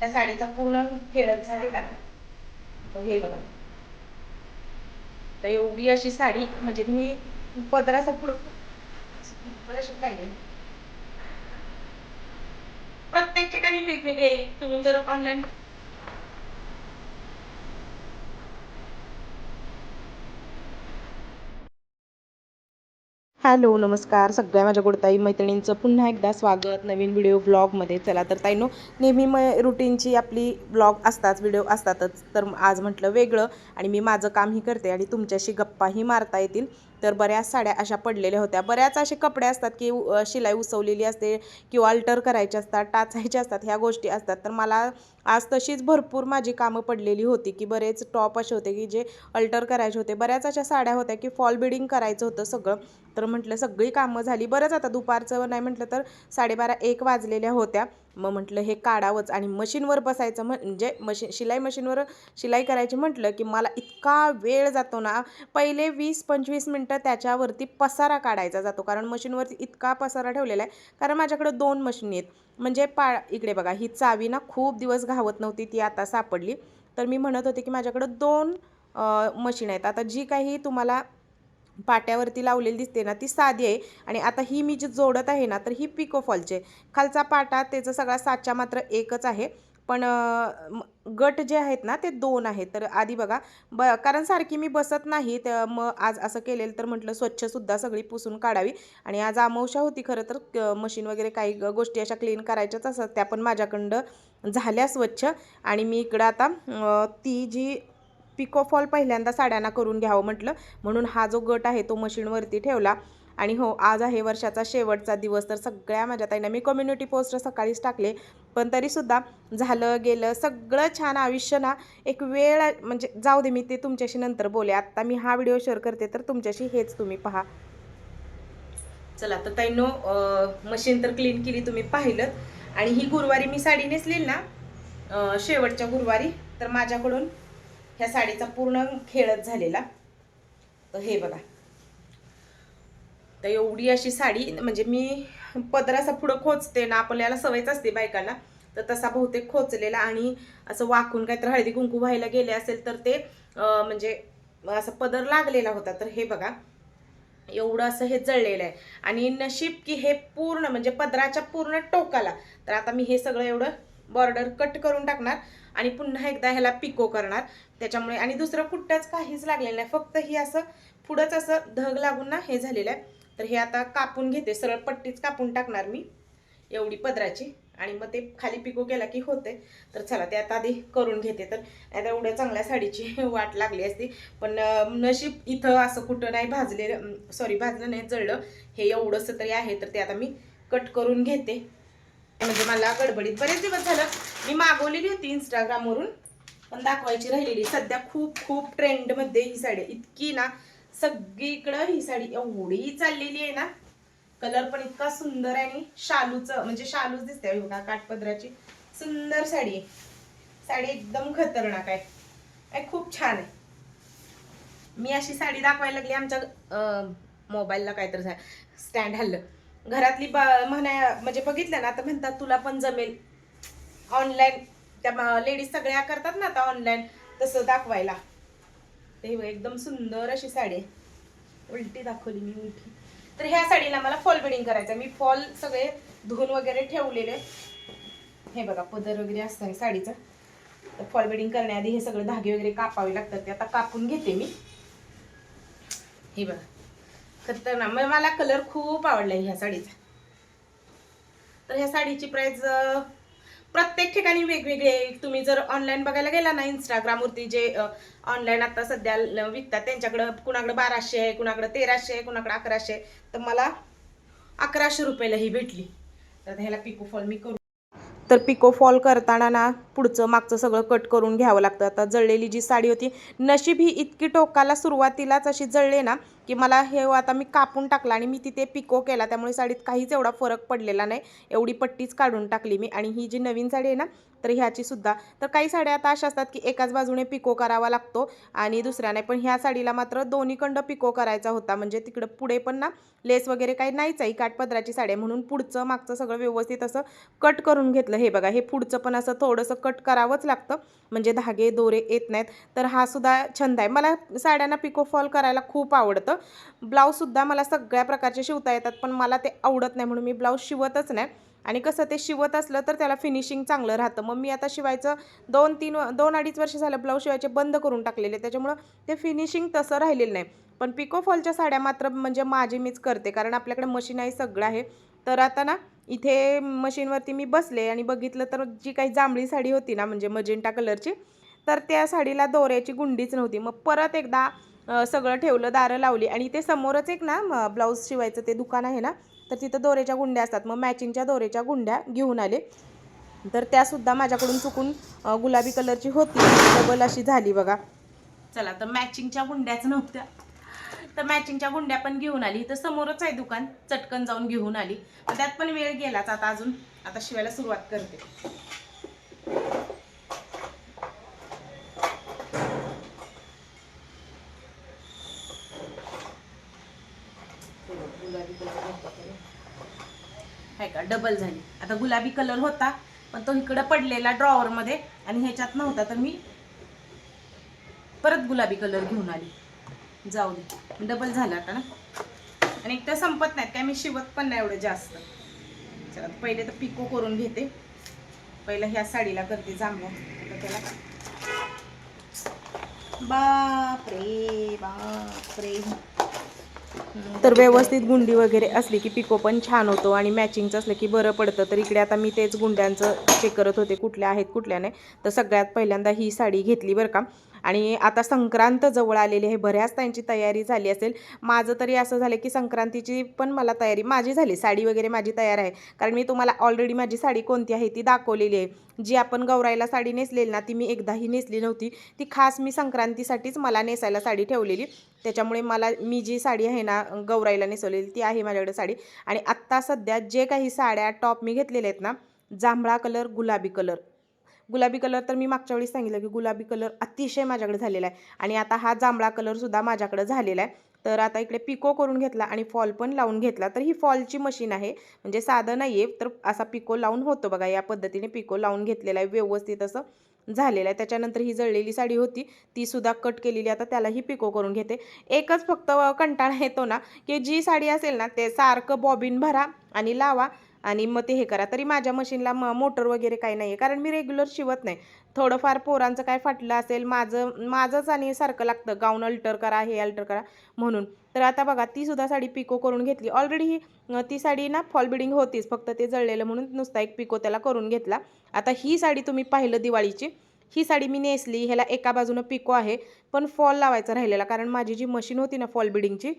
त्या साडीचा पूर्ण खेळत झालेला हे बघा. तर एवढी अशी साडी म्हणजे मी पदराचा पुढं प्रत्येक ठिकाणी वेगवेगळे तुम्ही जर ऑनलाईन हॅलो नमस्कार. सगळ्या माझ्या गोडताई मैत्रिणींचं पुन्हा एकदा स्वागत. नवीन व्हिडिओ ब्लॉगमध्ये चला तर ताईनो नेहमी मग रुटीनची आपली ब्लॉग असतात व्हिडिओ असतातच. तर आज म्हटलं वेगळं आणि मी माझं कामही करते आणि तुमच्याशी गप्पाही मारता येतील. तर बऱ्याच साड्या अशा पडलेल्या होत्या. बऱ्याच असे कपडे असतात की शिलाई उसवलेली असते किंवा अल्टर करायचे असतात टाचायचे असतात ह्या गोष्टी असतात. तर मला आज तशीच भरपूर माझी कामं पडलेली होती की बरेच टॉप असे होते की जे अल्टर करायचे होते. बऱ्याच अशा साड्या होत्या की फॉल बिडिंग करायचं होतं सगळं. तर म्हटलं सगळी कामं झाली. बरंच आता दुपारचं नाही म्हटलं तर साडेबारा एक वाजलेल्या होत्या. मग म्हटलं हे काढावंच. आणि मशीनवर बसायचं म्हणजे मशीन शिलाई मशीनवर शिलाई करायची म्हटलं की मला इतका वेळ जातो ना पहिले वीस पंचवीस मिनटं त्याच्यावरती पसारा काढायचा जातो. कारण मशीनवरती इतका पसारा ठेवलेला आहे. कारण माझ्याकडे दोन मशीन आहेत. म्हणजे पा इकडे बघा ही चावी ना खूप दिवस घावत नव्हती ती आता सापडली. तर मी म्हणत होते की माझ्याकडं दोन मशीन आहेत. आता जी काही तुम्हाला पाट्यावरती लावलेली दिसते ना ती साधी आहे. आणि आता ही मी जी जोडत आहे ना तर ही पिकोफॉलची आहे. खालचा पाटा त्याचा सगळा साचा मात्र एकच आहे. पण गट जे आहेत ना ते दोन आहेत. तर आधी बघा ब कारण सारखी मी बसत नाही तर मग आज असं केलेलं तर म्हटलं स्वच्छसुद्धा सगळी पुसून काढावी. आणि आज आमावशा होती खरं तर क- मशीन वगैरे काही गोष्टी अशा क्लीन करायच्याच असतात त्या पण माझ्याकडं झाल्या स्वच्छ. आणि मी इकडं आता ती जी पिको फॉल पहिल्यांदा साड्यांना करून घ्यावं म्हटलं. म्हणून हा जो गट आहे तो मशीनवरती ठेवला. आणि हो आज आहे वर्षाचा शेवटचा दिवस. तर सगळ्या माझ्या ताईंना मी कम्युनिटी पोस्ट सकाळीच टाकले. पण तरीसुद्धा झालं गेलं सगळं छान आयुष्य ना. एक वेळ म्हणजे जाऊ दे मी ते तुमच्याशी नंतर बोले. आत्ता मी हा व्हिडिओ शेअर करते तर तुमच्याशी हेच तुम्ही पहा. चला तर ताईनो मशीन तर क्लीन केली तुम्ही पाहिलं. आणि ही गुरुवारी मी साडी नेसली ना शेवटच्या गुरुवारी. तर माझ्याकडून ह्या साडीचा पूर्ण खेळच झालेला. तर हे बघा. तर एवढी अशी साडी म्हणजे मी पदराचा पुढं खोचते ना आपल्याला सवयच असते बायकांना. तर तसा बहुतेक खोचलेला आणि असं वाकून काहीतरी हळदी कुंकू व्हायला गेले असेल तर ते म्हणजे असं पदर लागलेला होता. तर हे बघा. एवढं असं हे जळलेलं आहे. आणि नशीब की हे पूर्ण म्हणजे पदराच्या पूर्ण टोकाला. तर आता मी हे सगळं एवढं बॉर्डर कट करून टाकणार. आणि पुन्हा एकदा ह्याला पिको करणार. त्याच्यामुळे आणि दुसरं कुठंच काहीच लागलेलं नाही. फक्त ही असं पुढंच असं धग लागून ना हे झालेलं आहे. तर हे आता कापून घेते. सरळ पट्टीच कापून टाकणार मी. एवढी पदराची. आणि मग ते खाली पिको केला की होते तर चला ते आता आधी करून घेते. तर आता एवढ्या चांगल्या साडीची वाट लागली असती. पण नशीब इथं असं कुठं नाही भाजलेलं. सॉरी भाजलं नाही जळलं. हे एवढंसं तरी आहे. तर ते आता मी कट करून घेते. म्हणजे मला गडबडीत बरेच दिवस झालं. मी मागवलेली होती इंस्टाग्रामवरून पण दाखवायची राहिलेली. सध्या खूप खूप ट्रेंडमध्ये ही साडी आहे. इतकी ना सगळीकडं ही साडी एवढी चाललेली आहे ना. कलर पण इतका सुंदर आहे आणि शालूचं म्हणजे शालूच दिसते एवढा काठपदराची. सुंदर साडी आहे. साडी एकदम खतरनाक आहे. खूप छान आहे. मी अशी साडी दाखवायला लागली आमच्या मोबाईलला काहीतरी स्टँड हल्लं. घरातली बा म्हणा म्हणजे बघितलं ना तर म्हणतात तुला पण जमेल. ऑनलाईन त्या लेडीज सगळ्या करतात ना आता ऑनलाईन तसं दाखवायला. ते बघ, एकदम सुंदर अशी साडी आहे. उलटी दाखवली मी उलटी. तर ह्या साडीला मला फॉल बिडिंग करायचं आहे. मी फॉल सगळे धुवून वगैरे ठेवलेले. हे बघा पदर वगैरे असतं हे साडीचं. तर फॉल बिडिंग करण्याआधी हे सगळे धागे वगैरे कापावे लागतात. ते आता कापून घेते मी. हे बघा. खतरनाक. मग मला कलर खूप आवडला ह्या साडीचा. तर ह्या साडीची प्राईज प्रत्येक ठिकाणी वेगवेगळी आहे. तुम्ही जर ऑनलाईन बघायला गेला ना इंस्टाग्रामवरती जे ऑनलाईन आता सध्या ल- विकतात त्यांच्याकडं कुणाकडं बाराशे आहे कुणाकडं तेराशे आहे कुणाकडं अकराशे आहे. तर मला अकराशे रुपयाला ही भेटली. तर ह्याला पिको फॉल मी करू. तर पिको फॉल करताना ना पुढचं मागचं सगळं कट करून घ्यावं लागतं. आता जळलेली जी साडी होती नशीब ही इतकी टोकाला सुरुवातीलाच अशी जळले ना की मला हे आता मी कापून टाकला आणि मी तिथे पिको केला त्यामुळे साडीत काहीच एवढा फरक पडलेला नाही. एवढी पट्टीच काढून टाकली मी. आणि ही जी नवीन साडी आहे ना तर ह्याची सुद्धा. तर काही साड्या आता अशा असतात की एकाच बाजूने पिको करावा लागतो आणि दुसऱ्या नाही पण ह्या साडीला मात्र दोन्ही कंड पिको करायचा होता. म्हणजे तिकडं पुढे पण ना लेस वगैरे काही नाहीच आहे. काठपदराची साडी आहे. म्हणून पुढचं मागचं सगळं व्यवस्थित असं कट करून घेतलं. हे बघा हे पुढचं पण असं थोडंसं कट करावंच लागतं. म्हणजे धागे दोरे येत नाहीत. तर हा सुद्धा छंद आहे. मला साड्यांना पिको फॉल करायला खूप आवडतं. ब्लाऊजसुद्धा मला सगळ्या प्रकारचे शिवता येतात पण मला ते आवडत नाही म्हणून मी ब्लाऊज शिवतच नाही. आणि कसं ते शिवत असलं तर त्याला फिनिशिंग चांगलं राहतं. मग मी आता शिवायचं दोन तीन दोन अडीच वर्ष झालं ब्लाऊज शिवायचे बंद करून टाकलेले त्याच्यामुळं ते फिनिशिंग तसं राहिलेलं नाही. पण पिको फॉलच्या साड्या मात्र म्हणजे माझी मीच करते कारण आपल्याकडे मशीन आहे सगळं आहे. तर आता ना इथे मशीनवरती मी बसले आणि बघितलं तर जी काही जांभळी साडी होती ना म्हणजे मजेंटा कलरची तर त्या साडीला दोऱ्याची गुंडीच नव्हती. मग परत एकदा सगळं ठेवलं दारं लावली आणि ते समोरच एक ना ब्लाऊज शिवायचं ते दुकान आहे ना तर तिथं दोरेच्या गुंड्या असतात. मग मॅचिंगच्या दोऱ्याच्या गुंड्या घेऊन आले. तर त्यासुद्धा माझ्याकडून चुकून गुलाबी कलरची होती. डबल अशी झाली बघा. चला तर मॅचिंगच्या गुंड्याच नव्हत्या. तर मॅचिंगच्या गुंड्या पण घेऊन आली. तर समोरच आहे दुकान. चटकन जाऊन घेऊन आली. मग त्यात पण वेळ गेलाच आता अजून. आता शिवायला सुरुवात करते. गुलाबी कलर का? डबल झाली. आता गुलाबी कलर होता पण तो इकडं पडलेला ड्रॉवरमध्ये आणि ह्याच्यात नव्हता तर मी परत गुलाबी कलर घेऊन आली. जाऊ दे. डबल झाला आता ना. आणि एक तर संपत नाहीत काय? मी शिवत पण नाही एवढं जास्त. चला पहिले तर पिको करून घेते. पहिलं ह्या साडीला करते जांभळ्या. त्याला बापरे! तर व्यवस्थित गुंडी वगैरे असली की पिको पण छान होतो आणि मॅचिंगचं असलं की बरं पडतं. तर इकडे आता मी तेच गुंड्यांचं चेक करत होते कुठल्या आहेत कुठल्या नाही. तर सगळ्यात पहिल्यांदा ही साडी घेतली बरं का. आणि आता संक्रांत जवळ आलेली आहे बऱ्याच त्यांची तयारी झाली असेल. माझं तरी असं झालं की संक्रांतीची पण मला तयारी माझी झाली साडी वगैरे माझी तयार आहे. कारण मी तुम्हाला ऑलरेडी माझी साडी कोणती आहे ती दाखवलेली आहे. जी आपण गौराईला साडी नेसलेली ना ती मी एकदाही नेसली नव्हती. ती खास मी संक्रांतीसाठीच मला नेसायला साडी ठेवलेली. त्याच्यामुळे मला मी जी साडी आहे ना गौराईला नेसवलेली ती आहे माझ्याकडे साडी. आणि आत्ता सध्या जे काही साड्या टॉप मी घेतलेले आहेत ना जांभळा कलर गुलाबी कलर गुलाबी कलर तर मी मागच्या वेळी सांगितलं की गुलाबी कलर अतिशय माझ्याकडे झालेला आहे. आणि आता हा जांभळा कलरसुद्धा माझ्याकडे झालेला आहे. तर आता इकडे पिको करून घेतला आणि फॉल पण लावून घेतला. तर ही फॉलची मशीन आहे. म्हणजे साधं नाही आहे तर असा पिको लावून होतो बघा. या पद्धतीने पिको लावून घेतलेला आहे. व्यवस्थित असं झालेलं आहे. त्याच्यानंतर ही जळलेली साडी होती. ती सुद्धा कट केलेली. आता त्यालाही पिको करून घेते. एकच फक्त कंटाळा येतो ना की जी साडी असेल ना ते सारखं बॉबिन भरा आणि लावा. आणि मग ते हे करा. तरी माझ्या मशीनला म मोटर वगैरे काही नाही आहे कारण मी रेग्युलर शिवत नाही. थोडंफार पोरांचं काय फाटलं असेल माझं माझंच आणि सारखं लागतं. गाऊन अल्टर करा हे अल्टर करा म्हणून. तर आता बघा ती सुद्धा साडी पिको करून घेतली. ऑलरेडी ही ती साडी ना फॉल बिडिंग होतीच. फक्त ते जळलेलं म्हणून नुसता एक पिको त्याला करून घेतला. आता ही साडी तुम्ही पाहिलं दिवाळीची. ही साडी मी नेसली. ह्याला एका बाजूनं पिको आहे. पण फॉल लावायचा राहिलेला. कारण माझी जी मशीन होती ना फॉल बिडिंगची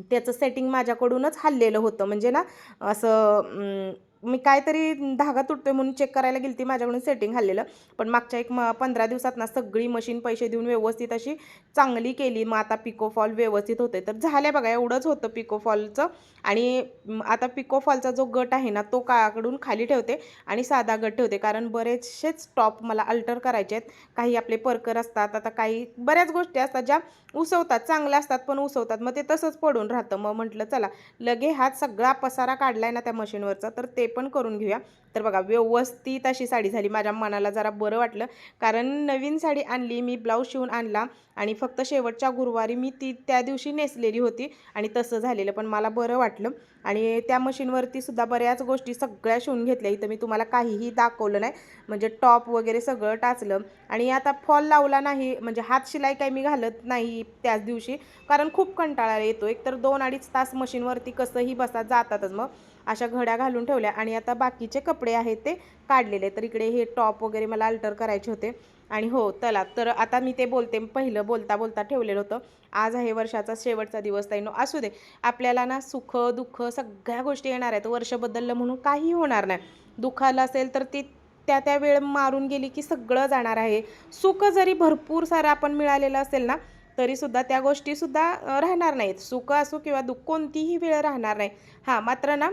त्याचं सेटिंग माझ्याकडूनच हल्लेलं होतं. म्हणजे ना असं मी काहीतरी धागा तुटतोय म्हणून चेक करायला गेली ती माझ्याकडून सेटिंग हल्लेलं. पण मागच्या एक म पंधरा दिवसात ना सगळी मशीन पैसे देऊन व्यवस्थित अशी चांगली केली. मग आता पिको फॉल व्यवस्थित होते तर झाल्या बघा एवढंच होतं पिको फॉलचं आणि आता पिको फॉलचा जो गट आहे ना तो काकडून खाली ठेवते आणि साधा गट ठेवते. कारण बरेचसेच टॉप मला अल्टर करायचे आहेत. काही आपले परकर असतात आता काही बऱ्याच गोष्टी असतात ज्या उसवतात चांगल्या असतात पण उसवतात. मग ते तसंच पडून राहतं. मग म्हटलं चला लगे हात सगळा पसारा काढलाय ना त्या मशीनवरचा तर ते पण करून घेऊया. तर बघा व्यवस्थित अशी साडी झाली. माझ्या मनाला जरा बरं वाटलं. कारण नवीन साडी आणली मी ब्लाऊज शिवून आणला आणि फक्त शेवटच्या गुरुवारी मी ती त्या दिवशी नेसलेली होती आणि तसं झालेलं. पण मला बरं वाटलं आणि त्या मशीनवरती सुद्धा बऱ्याच गोष्टी सगळ्या शिवून घेतल्या. इथं मी तुम्हाला काहीही दाखवलं नाही. म्हणजे टॉप वगैरे सगळं टाचलं आणि आता फॉल लावला नाही. म्हणजे हात शिलाई काही मी घालत नाही त्याच दिवशी. कारण खूप कंटाळा येतो. एकतर दोन अडीच तास मशीनवरती कसंही बसा जातातच मग. अशा घड्या घालून ठेवल्या आणि आता बाकीचे कपडे आहेत ते काढलेले तर इकडे हे टॉप वगैरे मला अल्टर करायचे होते. आणि हो चला तर आता मी ते बोलते पहिलं बोलता बोलता ठेवलेलं होतं. आज आहे वर्षाचा शेवटचा दिवस ताईनो असू दे. आपल्याला ना सुख दुःख सगळ्या गोष्टी येणार आहेत. वर्ष बदललं म्हणून काही होणार नाही. दुःखाला असेल तर ती त्या त्या वेळ मारून गेली की सगळं जाणार आहे. सुख जरी भरपूर सारं आपण मिळालेलं असेल ना तरीसुद्धा त्या गोष्टीसुद्धा राहणार नाहीत. सुख असो किंवा दुःख कोणतीही वेळ राहणार नाही. हां मात्र ना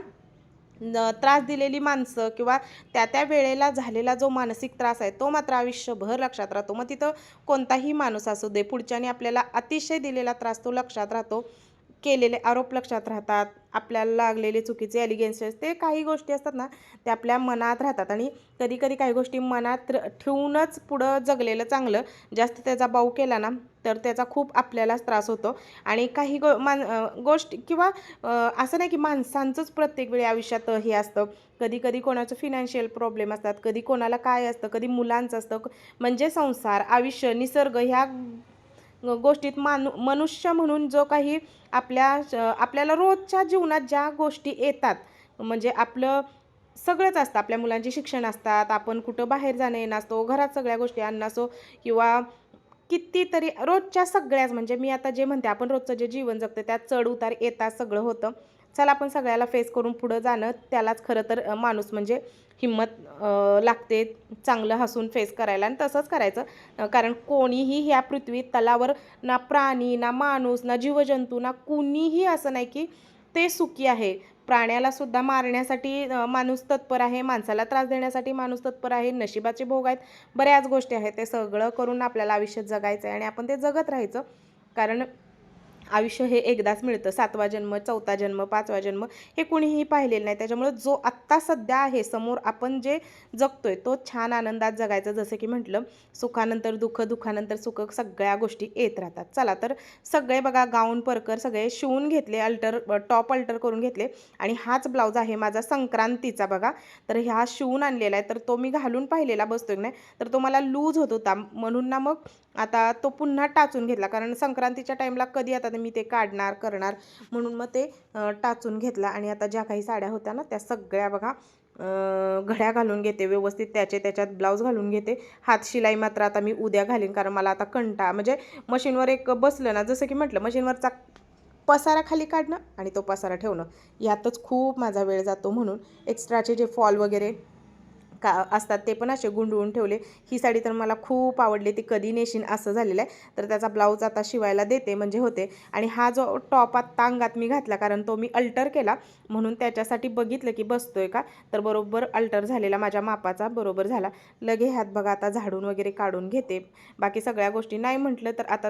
त्रास दिलेली माणसं किंवा त्या त्या वेळेला झालेला जो मानसिक त्रास आहे तो मात्र आयुष्यभर लक्षात राहतो. मग तिथं कोणताही माणूस असू दे पुढच्याने आपल्याला अतिशय दिलेला त्रास तो लक्षात राहतो. केलेले आरोप लक्षात राहतात. आपल्याला लागलेले चुकीचे ॲलिगेन्सेस ते काही गोष्टी असतात ना ते आपल्या मनात राहतात. आणि कधी कधी काही गोष्टी मनात र- ठेवूनच पुढं जगलेलं चांगलं जास्त त्याचा बाऊ केला ना तर त्याचा खूप आपल्यालाच त्रास होतो. आणि काही गो मान गोष्ट किंवा असं नाही की माणसांचंच प्रत्येक वेळी आयुष्यात हे असतं. कधी कधी कोणाचं फिनान्शियल प्रॉब्लेम असतात कधी कोणाला काय असतं कधी मुलांचं असतं. म्हणजे संसार आयुष्य निसर्ग ह्या गोष्टीत मानु मनुष्य म्हणून जो काही आपल्या श- आपल्याला रोजच्या जीवनात ज्या गोष्टी येतात म्हणजे आपलं सगळंच असतं. आपल्या मुलांचे शिक्षण असतात आपण कुठं बाहेर जाणं येणं असतो घरात सगळ्या गोष्टी आणणं असो किंवा कितीतरी रोजच्या सगळ्याच म्हणजे मी आता जे म्हणते आपण रोजचं जे जीवन जगतो त्यात चढ उतार येतात सगळं होतं. चला आपण सगळ्याला फेस करून पुढं जाणं त्यालाच खरं तर माणूस म्हणजे हिंमत लागते चांगलं हसून फेस करायला आणि तसंच करायचं. कारण कोणीही ह्या पृथ्वी तलावर ना प्राणी ना माणूस ना जीवजंतू ना कुणीही असं नाही की ते सुखी आहे. प्राण्याला सुद्धा मारण्यासाठी माणूस तत्पर आहे माणसाला त्रास देण्यासाठी माणूस तत्पर आहे नशिबाचे भोग आहेत. बऱ्याच गोष्टी आहेत ते सगळं करून आपल्याला आयुष्यात जगायचं आहे आणि आपण ते जगत राहायचं. कारण आयुष्य हे एकदाच मिळतं. सातवा जन्म चौथा जन्म पाचवा जन्म हे कुणीही पाहिलेलं नाही. त्याच्यामुळं जो आत्ता सध्या आहे समोर आपण जे जगतोय तो छान आनंदात जगायचा. जसं की म्हटलं सुखानंतर दुःख दुःखानंतर सुख सगळ्या गोष्टी येत राहतात. चला तर सगळे बघा गाऊन परकर सगळे शिवून घेतले अल्टर टॉप अल्टर करून घेतले. आणि हाच ब्लाऊज आहे माझा संक्रांतीचा बघा. तर ह्या शिवून आणलेला आहे. तर तो मी घालून पाहिलेला बसतोय की नाही? तर तो मला लूज होत होता. म्हणून ना मग आता तो पुन्हा टाचून घेतला. कारण संक्रांतीच्या टाईमला कधी आता मी ते काढणार करणार म्हणून मग ते टाचून घेतला. आणि आता ज्या काही साड्या होत्या ना त्या सगळ्या बघा घड्या घालून घेते व्यवस्थित त्याचे त्याच्यात ब्लाऊज घालून घेते. हात शिलाई मात्र आता मी उद्या घालीन कारण मला आता कंटा म्हणजे मशीनवर एक बसलं ना जसं की म्हटलं मशीनवरचा पसारा खाली काढणं आणि तो पसारा ठेवणं. यातच खूप माझा वेळ जातो म्हणून. एक्स्ट्राचे जे फॉल वगैरे का असतात ते पण असे गुंडवून ठेवले. ही साडी तर मला खूप आवडली. ती कधी नेशीन असं झालेलं आहे. तर त्याचा ब्लाऊज आता शिवायला देते म्हणजे होते. आणि हा जो टॉप आत्ता अंगात मी घातला कारण तो मी अल्टर केला म्हणून त्याच्यासाठी बघितलं की बसतोय का? तर बरोबर अल्टर झालेला माझ्या मापाचा बरोबर झाला. लगे ह्यात बघा आता झाडून वगैरे काढून घेते. बाकी सगळ्या गोष्टी नाही म्हटलं तर आता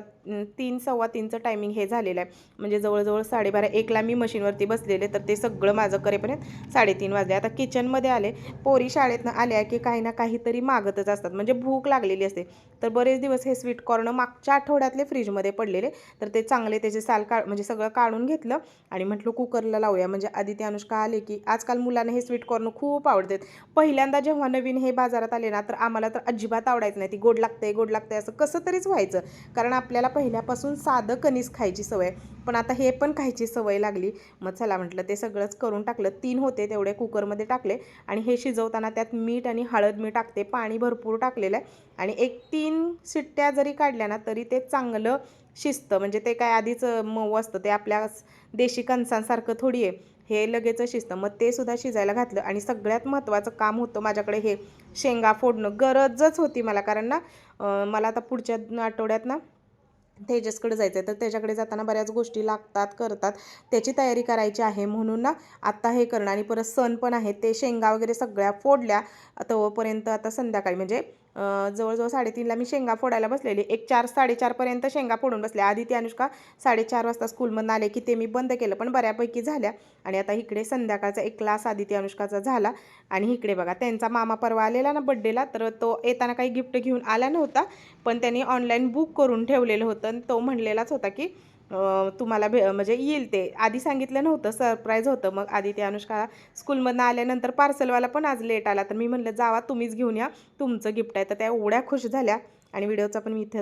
तीन सव्वा तीनचं टायमिंग हे झालेलं आहे. म्हणजे जवळजवळ साडेबारा एकला मी मशीनवरती बसलेले तर ते सगळं माझं करेपर्यंत साडेतीन वाजले. आता किचनमध्ये आले. पोरी शाळेतनं आल्या की काही ना काहीतरी मागतच असतात. म्हणजे भूक लागलेली असते. तर बरेच दिवस हे स्वीट कॉर्न मागच्या आठवड्यातले फ्रीजमध्ये पडलेले. तर ते चांगले त्याचे साल का म्हणजे सगळं काढून घेतलं आणि म्हटलं कुकरला लावूया. म्हणजे आधी ते अनुष्का आले की आजकाल मुलांना हे स्वीट कॉर्न खूप आवडतात. पहिल्यांदा जेव्हा नवीन हे बाजारात आले ना तर आम्हाला तर अजिबात आवडायचं नाही. ती गोड लागते गोड लागते असं कसं तरीच व्हायचं. कारण आपल्याला पहिल्यापासून साधं कणीस खायची सवय पण आता हे पण खायची सवय लागली. मग चला म्हटलं ते सगळंच करून टाकलं. तीन होते तेवढे कुकरमध्ये टाकले आणि हे शिजवताना त्यात मीठ आणि हळद मी टाकते पाणी भरपूर टाकलेलं आहे. आणि एक तीन शिट्ट्या जरी काढल्या ना तरी ते चांगलं शिजतं. म्हणजे ते काय आधीच मऊ असतं. ते आपल्या देशी कणसांसारखं थोडी आहे. हे लगेच शिजतं. मग ते सुद्धा शिजायला घातलं. आणि सगळ्यात महत्त्वाचं काम होतं माझ्याकडे हे शेंगा फोडणं. गरजच होती मला. कारण ना मला आता पुढच्या आठवड्यात ना तेजसकडे जायचं आहे तर त्याच्याकडे जाताना बऱ्याच गोष्टी लागतात करतात. त्याची तयारी करायची आहे म्हणून ना आत्ता हे करणं. आणि परत सण पण आहे ते शेंगा वगैरे सगळ्या फोडल्या तोपर्यंत आता संध्याकाळी. म्हणजे जवळजवळ साडेतीनला मी शेंगा फोडायला बसलेली. एक चार साडेचारपर्यंत शेंगा फोडून बसल्या आधी ती अनुष्का साडेचार वाजता स्कूलमधून आले की ते मी बंद केलं पण बऱ्यापैकी झाल्या. आणि आता इकडे संध्याकाळचा एक क्लास आधी अनुष्काचा झाला. आणि इकडे बघा त्यांचा मामा परवा आलेला ना बड्डेला तर तो येताना काही गिफ्ट घेऊन आला नव्हता पण त्यांनी ऑनलाईन बुक करून ठेवलेलं होतं. आणि तो म्हणलेलाच होता की तुम्हाला भे म्हणजे येईल ते. आधी सांगितलं नव्हतं सरप्राईज होतं. मग आधी ते अनुष्का स्कूलमधनं आल्यानंतर पार्सलवाला पण आज लेट आला. तर मी म्हणलं जावा तुम्हीच घेऊन या. तुमचं गिफ्ट आहे. तर त्या एवढ्या खुश झाल्या आणि व्हिडिओचा पण मी इथं